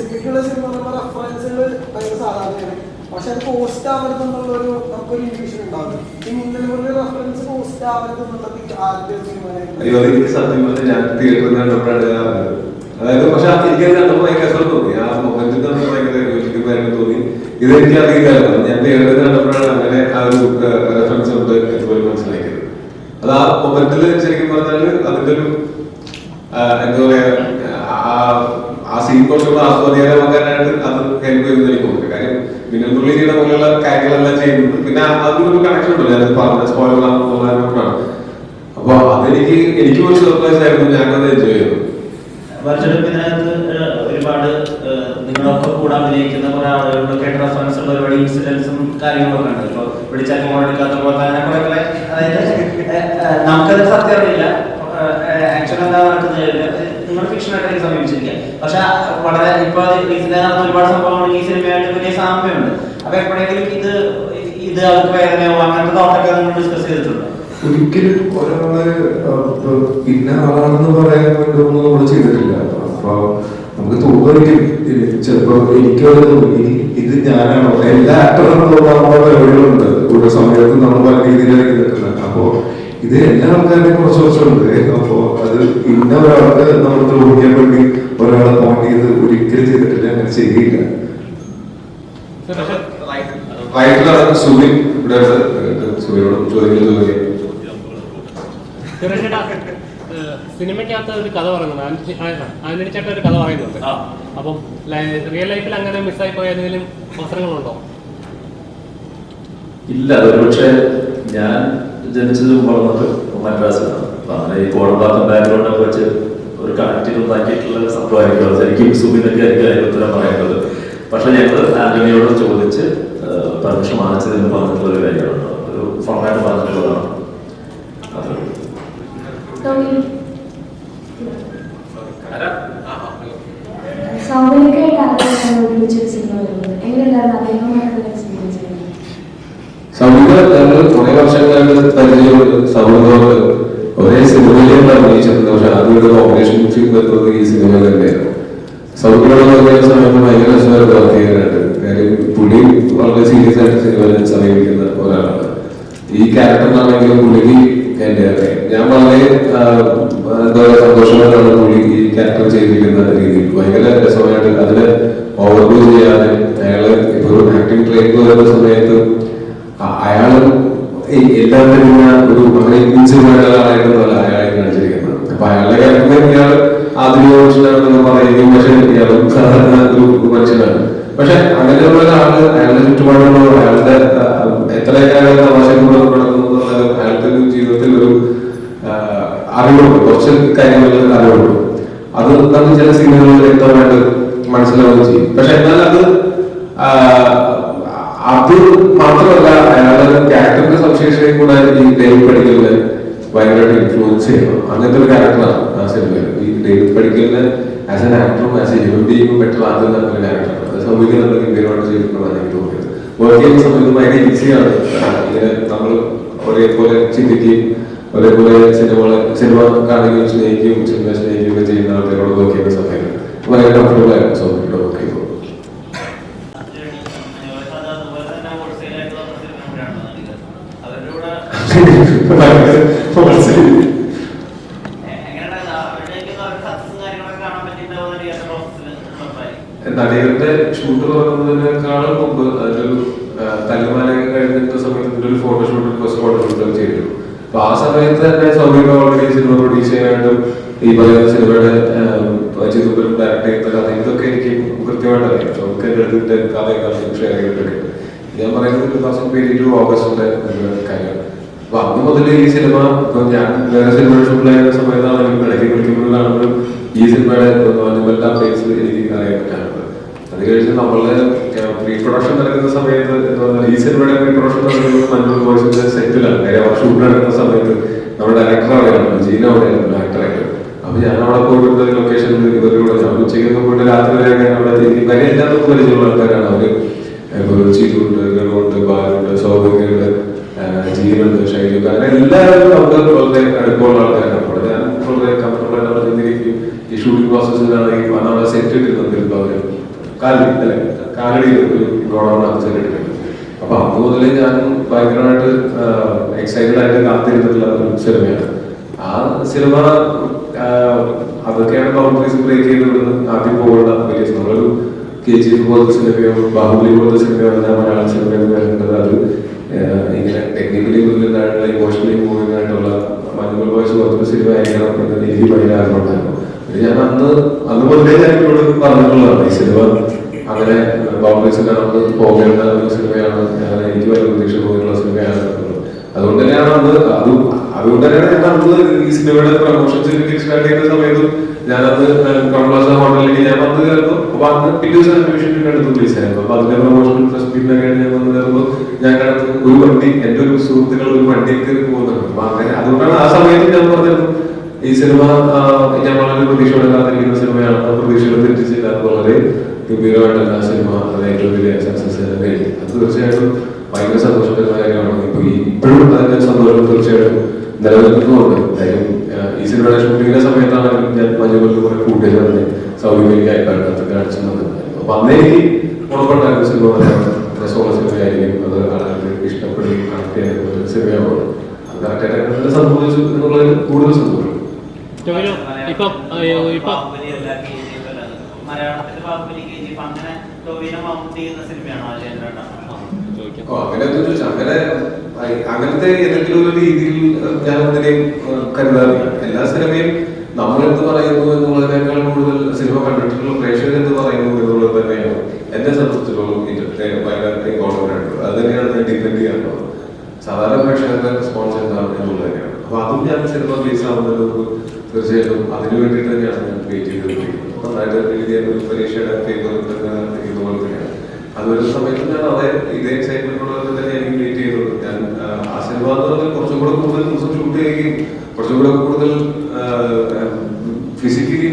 Specific cinema റെഫറൻസുകൾ ഭയങ്കര സാധാരണയാണ്. പക്ഷെ അത് പോസ്റ്റ് ആവരുത് എന്നുള്ളൊരു നമുക്കൊരു ഇൻഡിവിഷൻ ഉണ്ടാവും ഈ മുന്നിൽ റെഫറൻസ് പോസ്റ്റ് ആവരുത് എന്നുള്ളത് ആദ്യത്തെ സിനിമ ഞാൻ തിയേറ്ററിൽ അതായത് പക്ഷെ ആ എനിക്ക് അത് കണ്ടപ്പോൾ ഭയങ്കര തോന്നി. ആ മൊമെന്റിൽ തന്നെ ഇത് എനിക്ക് ഞാൻ തിയേറ്ററിൽ അങ്ങനെ ആ ഒരു റെഫറൻസ് ഉണ്ട് ഇതുപോലെ മനസ്സിലാക്കിയത്. അത് ആ മൊമെന്റിൽ ശരിക്കും പറഞ്ഞാൽ അതിന്റെ ഒരു എന്താ പറയാ സീൻ കുറച്ചുകൂടെ ആസ്വാദികരമാക്കാനായിട്ട് അത് ഹെൽപ്പ് ചെയ്യുന്ന എനിക്ക് തോന്നുന്നു കാര്യം മിന്നൽ തുള്ളി ചെയ്യുന്ന പോലെയുള്ള കാര്യങ്ങളെല്ലാം ചെയ്യുന്നുണ്ട്. പിന്നെ അതിനൊരു കണക്ഷൻ ഉണ്ട് ഞാൻ പറഞ്ഞ സ്പോയിലർ ആണെന്നുള്ളതാണ് അപ്പൊ അതെനിക്ക് എനിക്ക് ഒരു സർപ്രൈസ് ആയിരുന്നു. ഞാനത് എൻജോയ് ചെയ്തു. വർഷത്തിൽ ഇതിനകത്ത് ഒരുപാട് നിങ്ങളൊക്കെ കൂടെ അഭിനയിക്കുന്ന കുറെ ആളുകളൊക്കെ റെഫറൻസ് ഉള്ള ഒരുപാട് ഇൻസിഡൻസും കാര്യങ്ങളൊക്കെ ഉണ്ട്. ഇപ്പൊ വിളിച്ചാൽ ഫോൺ എടുക്കാത്ത പോലെ അങ്ങനെ അതായത് നമുക്കത് സത്യം അറിയില്ല. ആക്ച്വലി എന്താ നടക്കുന്നത്? ഫിക്ഷൻ എനിക്ക് സമീപിച്ചിരിക്കുക പക്ഷെ വളരെ ഇപ്പൊ ഇതിനകത്ത് ഒരുപാട് സംഭവങ്ങൾ ഈ സിനിമയായിട്ട് വലിയ സാമ്യമുണ്ട്. അപ്പൊ എപ്പോഴെങ്കിലും ഇത് ഇത് അവർക്ക് വേദനയോ അങ്ങനത്തെ തോട്ടൊക്കെ നിങ്ങൾ ഡിസ്കസ് ചെയ്തിട്ടുണ്ട്? ഒരിക്കലും ഒരാളെ പിന്നെ ആളാണെന്ന് പറയാൻ വേണ്ടിയൊന്നും നമ്മൾ ചെയ്തിട്ടില്ല. അപ്പൊ നമുക്ക് തോന്നുന്നു ചിലപ്പോ എനിക്ക് തോന്നി ഇത് ഞാനാണോ? എല്ലാ ആക്ടറും പരിപാടികളുണ്ട്. ഓരോ സമയത്തും നമ്മൾ പല രീതിയിലായിരിക്കും. ഇത് എല്ലാ ആൾക്കാരുടെ കുറച്ച് വർഷമുണ്ട് അപ്പോ അത് ഇന്ന ഒരാൾക്ക് നമ്മൾ ദ്രോഹിക്കാൻ വേണ്ടി ഒരാളെ പോയിന്റ് ചെയ്ത് ഒരിക്കലും ചെയ്തിട്ടില്ല അങ്ങനെ ചെയ്യില്ല. ഇവിടെ സുരേഷേട്ടാ സിനിമയ്ക്കകത്ത് ഒരു കഥ പറയുന്നുണ്ട്. ആന്റണി- ചേട്ടൻ ഒരു കഥ പറയുന്നുണ്ട്. അപ്പം റിയൽ ലൈഫിൽ അങ്ങനെ മിസ്സായി പോയ ഏതെങ്കിലും അവസരങ്ങളുണ്ടോ? ഇല്ല ഒരുപക്ഷെ ഞാൻ ജനിച്ചതും വളർന്നത് മദ്രാസിലാണ്. അപ്പൊ അങ്ങനെ ഈ കോടമ്പാക്കം ബാക്ക്ഗ്രൗണ്ട് ഒക്കെ വെച്ച് ഒരു കണക്റ്റീവ് ഉണ്ടാക്കിയിട്ടുള്ള സംഭവമായിരിക്കും. ശരിക്കും സുബിനൊക്കെ ആയിരിക്കും ഉത്തരം പറയേണ്ടത്. പക്ഷെ ഞങ്ങൾ ആന്റണിയോട് ചോദിച്ച് പെർമിഷൻ വാങ്ങിച്ചതിന് പറഞ്ഞിട്ടുള്ള ഒരു കാര്യമാണ് ഒരു ഫോർമാറ്റ് പറഞ്ഞിട്ടുള്ളതാണ് അത് സൗകര്യമായിട്ട് ആഗ്രഹം ഒരുമിച്ചൊരു സിനിമ വരുന്നത് എങ്ങനെയുണ്ടായിരുന്നു അദ്ദേഹമായിട്ടുള്ള എക്സ്പീരിയൻസ് സൗഹൃദ ഞങ്ങൾ കുറെ വർഷങ്ങളായിട്ട് പരിചയമുണ്ട് സൗഹൃദമൊക്കെ ഒരേ സിനിമയിലേക്ക് അഭിനയിച്ചിട്ടുണ്ട് പക്ഷെ ആദ്യമായിട്ട് ഓപ്പറേഷൻ ചെയ്യുന്ന വരുന്നത് ഈ സിനിമ തന്നെയാണ് സൗഹൃദം സമയത്ത് ഭയങ്കര രസമായിട്ട് വർക്ക് ചെയ്യാനായിട്ട് കാര്യം പുള്ളി വളരെ സീരിയസ് ആയിട്ട് സിനിമയിൽ സമീപിക്കുന്ന ഒരാളാണ്. ഈ ക്യാരക്ടറിനാണെങ്കിലും പുള്ളിക്ക് എന്റെ ഞാൻ വളരെ എന്താ പറയുക സന്തോഷമായിട്ടാണ് പുള്ളി ഈ ക്യാരക്ടർ ചെയ്തിരിക്കുന്ന രീതിയിൽ. ഭയങ്കര രസമായിട്ട് അതിനെ ഓവർഡൂ ചെയ്യാതെ അയാൾ ഇപ്പൊ ആക്ടിംഗ് വരുന്ന സമയത്ത് അ- അയാൾ ഈ എല്ലാവരും പിന്നെ ഒരു ആളായിട്ടൊന്നുമല്ല അയാളെ അയാളുടെ കാര്യത്തിൽ ആധുനിക മനുഷ്യനാണെന്ന് പക്ഷെ ഒരു മനുഷ്യനാണ്. പക്ഷെ അങ്ങനെയുള്ള ആൾ അയാളുടെ ചുറ്റുപാടുകളോ അയാളുടെ എത്രയൊക്കെ അയാൾ ജീവിതത്തിൽ ഒരു അറിവുണ്ട്. കുറച്ച് കാര്യങ്ങളിൽ അറിവുണ്ട്. അത് നമുക്ക് ചില സിനിമകളിൽ വ്യക്തമായിട്ട് മനസ്സിലാവുകയും ചെയ്യും. പക്ഷെ എന്നാൽ അത് അത് മാത്രമല്ല അയാളുടെ ക്യാരക്ടറിന്റെ സവിശേഷതയും കൂടെ ഈ ഡേവിഡ് പഠിക്കലിന് ഭയങ്കരമായിട്ട് ഇൻഫ്ലുവൻസ് ചെയ്യണം. അങ്ങനത്തെ ഒരു ക്യാരക്ടറാണ് ആ സിനിമയിൽ. ഈ ഡേവിഡ് പഠിക്കലിന് ആസ് എൻ ആക്ടറും ആസ് എ ഹ്യൂമൻ ബീയിങ്ങും ആദ്യം തന്നെ ഒരു ക്യാരക്ടറാണ് അത് സൗകര്യം ഗംഭീരമായിട്ട് ചെയ്തിട്ടുള്ളതാണ് എനിക്ക് തോന്നിയത്. വർക്ക് ചെയ്യുന്ന സമയത്ത് ഭയങ്കര ഈസിയാണ് ഇങ്ങനെ നമ്മൾ ഒരേപോലെ ചിന്തിക്കുകയും ഒരേപോലെ സിനിമകൾ സിനിമ കാണുകയും സ്നേഹിക്കുകയും സിനിമ സ്നേഹിക്കുകയും ചെയ്യുന്ന ആൾക്കാരോട് വർക്ക് ചെയ്യുന്ന സമയത്ത് വളരെ കംഫർട്ടബിൾ ആയിരുന്നു സൗകര്യം വർക്ക് ചെയ്യുമ്പോൾ അവരുടെ കൂടെ തിയേറ്റർ പ്രോസസ്സിൽ നടികളുടെ ഷൂട്ട് തുടങ്ങുന്നതിനേക്കാളും മുമ്പ് അതൊരു തല്ലുമാലയൊക്കെ കഴിഞ്ഞിട്ട് സമയത്ത് ഒരു ഫോട്ടോഷൂട്ട് പോസ്റ്റ് ഫോട്ടോഷൂട്ട് ചെയ്തിരുന്നു അപ്പൊ ആ സമയത്ത് തന്നെ സൗമ്യ ഓൾറെഡി സിനിമ പ്രൊഡ്യൂസ് ചെയ്യാനായിട്ടും ഈ പറയുന്ന സിനിമയുടെ ചിത്രത്തിലും ഡയറക്ട് ചെയ്യുന്ന കഥ ഇതൊക്കെ എനിക്ക് കൃത്യമായിട്ട് അറിയാം. നമുക്ക് എന്റെ അടുത്ത് കഥയൊക്കെ ഷെയർ ചെയ്തിട്ടുണ്ട് ഞാൻ പറയുന്നത് ടൂ തൗസൻഡ് ട്വന്റി ടു ഓഗസ്റ്റിന്റെ കാര്യമാണ് അപ്പൊ അന്ന് മുതൽ ഈ സിനിമ ഞാൻ വേറെ സിനിമയുടെ ഷൂട്ടിലായിരുന്ന സമയത്താണെങ്കിലും ഇടയ്ക്ക് വിളിക്കുമ്പോഴാണെങ്കിലും ഈ സിനിമയുടെ അനുബന്ധ ഫേസ് എനിക്ക് അറിയാൻ പറ്റാറുണ്ട് അത് കഴിഞ്ഞ് നമ്മളുടെ പ്രീ പ്രൊഡക്ഷൻ നടക്കുന്ന സമയത്ത് ഈ സിനിമയുടെ പ്രീ പ്രൊഡക്ഷൻ നടക്കുന്നത് മഞ്ഞൂർ ബോയ്സിന്റെ സെറ്റിലാണ് കാര്യം ഷൂട്ട് നടക്കുന്ന സമയത്ത് നമ്മുടെ ഡയറക്ടർ അവിടെയാണ് ജീന അവിടെയാണ് ഡയറക്ടറായിട്ട് അപ്പൊ ഞാൻ അവിടെ പോയിട്ട് ലൊക്കേഷനിൽ ഇവരുടെ ഞാൻ ഉച്ചയ്ക്കൊക്കെ പോയിട്ട് രാത്രി വരെയൊക്കെ അവിടെ ഇരിക്കും. കാര്യം എല്ലാവർക്കും പരിചയമുള്ള ആൾക്കാരാണ് അവർ. ചീരുണ്ട് ഗണമുണ്ട് ബാലുണ്ട് സൗകര്യമുണ്ട് ജീവനുണ്ട് ശൈലിയൊക്കെ അങ്ങനെ എല്ലാവരും നമുക്ക് വളരെ അടുപ്പമുള്ള ആൾക്കാരാണ്. അവിടെ ഞാൻ വളരെ കംഫർട്ടബിൾ ആയിട്ട് അവിടെ ചെന്നിരിക്കും ഈ ഷൂട്ടിംഗ് പ്രോസസ്സിലാണെങ്കിൽ അവിടെ സെറ്റ് ഇട്ട് തന്നിരുന്നു അവർ കാലി അല്ലെ? കാലടി ഒരു ഗോഡൗണിനകത്ത് സെറ്റ് ഇട്ടിട്ടുണ്ട് അപ്പൊ അന്ന് മുതലേ ഞാൻ ഭയങ്കരമായിട്ട് എക്സൈറ്റഡ് ആയിട്ട് കാത്തിരുന്നിട്ടുള്ള ഒരു സിനിമയാണ്. ആ സിനിമ അതൊക്കെയാണ് ബൗണ്ടറീസ് ബ്രേക്ക് ചെയ്ത് വിടുന്നത്. ആദ്യം പോകേണ്ട വലിയ നമ്മളൊരു കെ ജി എഫ് പോലത്തെ സിനിമയോ ബാഹുബലി പോലത്തെ സിനിമയോ അല്ല മലയാള സിനിമയോ എന്ന് അത് ടെക്നിക്കലി ബുദ്ധിമുട്ടായിട്ടുള്ള ഇമോഷണലി മൂവിംഗ് ആയിട്ടുള്ള മഞ്ഞുകൾ ബോയ്സ് പോലത്തെ സിനിമ ആയിരിക്കണം എന്ന രീതി ഭയങ്കര ആഗ്രഹമുണ്ടായിരുന്നു. ഞാൻ അന്ന് അന്ന് മുതലേ ഞാൻ ഇവരോട് പറഞ്ഞിട്ടുള്ളതാണ്. ഈ സിനിമ അങ്ങനെ ബൗണ്ടറീസ് കടന്ന് പോകേണ്ട ഒരു സിനിമയാണ് ഞാൻ എനിക്ക് വലിയ പ്രതീക്ഷ പോയിട്ടുള്ള സിനിമയാണ് അതുകൊണ്ട് തന്നെയാണ് അന്ന് അത് അതുകൊണ്ട് തന്നെയാണ് ഞാൻ അന്ന് ഈ സിനിമയുടെ പ്രമോഷൻ സ്റ്റാർട്ട് ചെയ്ത സമയത്തും ഞാനത് കോൺഗ്രസ് ഹോട്ടലിലേക്ക് ഞാൻ വന്ന് കയറുന്നു. അപ്പൊ അന്ന് പിറ്റേ ദിവസം അടുത്ത് പ്ലേസ് ആയിരുന്നു അപ്പൊ അതിന്റെ പ്രൊമോഷൻ ഫസ്റ്റ് ഞാൻ വന്ന് കണ്ടത് ഒരു വണ്ടി എന്റെ ഒരു സുഹൃത്തുക്കൾ ഒരു വണ്ടിക്ക് പോകുന്നുണ്ട്. അങ്ങനെ അതുകൊണ്ടാണ് ആ സമയത്ത് ഞാൻ പറഞ്ഞത് ഈ സിനിമ ഞാൻ വളരെ പ്രതീക്ഷയോടെ കാത്തിരിക്കുന്ന സിനിമയാണ്. ആ പ്രതീക്ഷയോടെ തെറ്റിച്ചില്ല വളരെ ഗംഭീരമായിട്ടല്ല ആ സിനിമ അത് ഏറ്റവും വലിയ സക്സസ് കഴിഞ്ഞു. അത് തീർച്ചയായിട്ടും ഭയങ്കര സന്തോഷകരമായ കാര്യമാണ്. ഇപ്പൊ ഇപ്പോഴും അതിന്റെ സന്തോഷം തീർച്ചയായിട്ടും നിലനിൽക്കുന്നുണ്ട്. എന്തായാലും ഈ സിനിമയുടെ ഷൂട്ടിങ്ങിന്റെ സമയത്താണെങ്കിലും ഞാൻ മഞ്ഞുകൊല്ലം കുറെ കൂട്ടിയത് തന്നെ സൗകര്യമായി അതൊക്കെ കാണിച്ചു തന്നിട്ടുണ്ടായിരുന്നു അപ്പൊ അന്നേ എനിക്ക് സിനിമ സോള സിനിമയായിരിക്കും. അത് ആളുകൾക്ക് ഇഷ്ടപ്പെടുകയും കണക്ട് ചെയ്യുന്ന ഒരു സിനിമയാവുള്ളൂ അത് കറക്റ്റായിട്ട് സംഭവിച്ചു എന്നുള്ളത് കൂടുതൽ സന്തോഷം ബാഹുബലി കെ ജി അങ്ങനെ ടോവിനോ മൗണ്ട് ചെയ്യുന്ന സിനിമയാണോ അങ്ങനെ അങ്ങനെ അങ്ങനത്തെ ഏതെങ്കിലും ഒരു രീതിയിൽ ഞാൻ അതിനെയും കരുതാറില്ല എല്ലാ സിനിമയും നമ്മൾ എന്ത് പറയുന്നു എന്നുള്ളതിനേക്കാൾ കൂടുതൽ സിനിമ കണ്ടിട്ടുള്ള പ്രേക്ഷകർ എന്ത് പറയുന്നു എന്നുള്ളത് തന്നെയാണ് എന്നെ സംബന്ധിച്ചിടത്തോളം ഇതിന്റെ ഭയങ്കര ഇമ്പോർട്ടന്റ് ആയിട്ടുള്ളത് അത് തന്നെയാണ് ഞാൻ ഡിപെൻഡ് ചെയ്യാറുള്ളത് സാധാരണ പ്രേക്ഷകരുടെ റെസ്പോൺസ് എന്താണ് എന്നുള്ളത് തന്നെയാണ്. അപ്പൊ അതും ഞാൻ സിനിമ റിലീസ് ആവുന്നത് തീർച്ചയായിട്ടും അതിനു വേണ്ടിയിട്ട് തന്നെയാണ് ഞാൻ വെയിറ്റ് ചെയ്തുകൊണ്ടിരിക്കുന്നത്. നന്നായിട്ട് ഒരു പരീക്ഷയുടെ പേപ്പർ ഇരിക്കുന്ന പോലെ തന്നെയാണ്. അത് സമയത്ത് ഞാൻ അതേ ഇതേ എക്സൈറ്റ്മെന്റോടെ തന്നെ എനിക്ക് വെയിറ്റ് ചെയ്തത് ഞാൻ ആ, സിനിമ എന്ന് പറഞ്ഞാൽ കുറച്ചും കൂടെ കൂടുതൽ ഷൂട്ട് ചെയ്യുകയും കുറച്ചും കൂടെ കൂടുതൽ ഫിസിക്കലി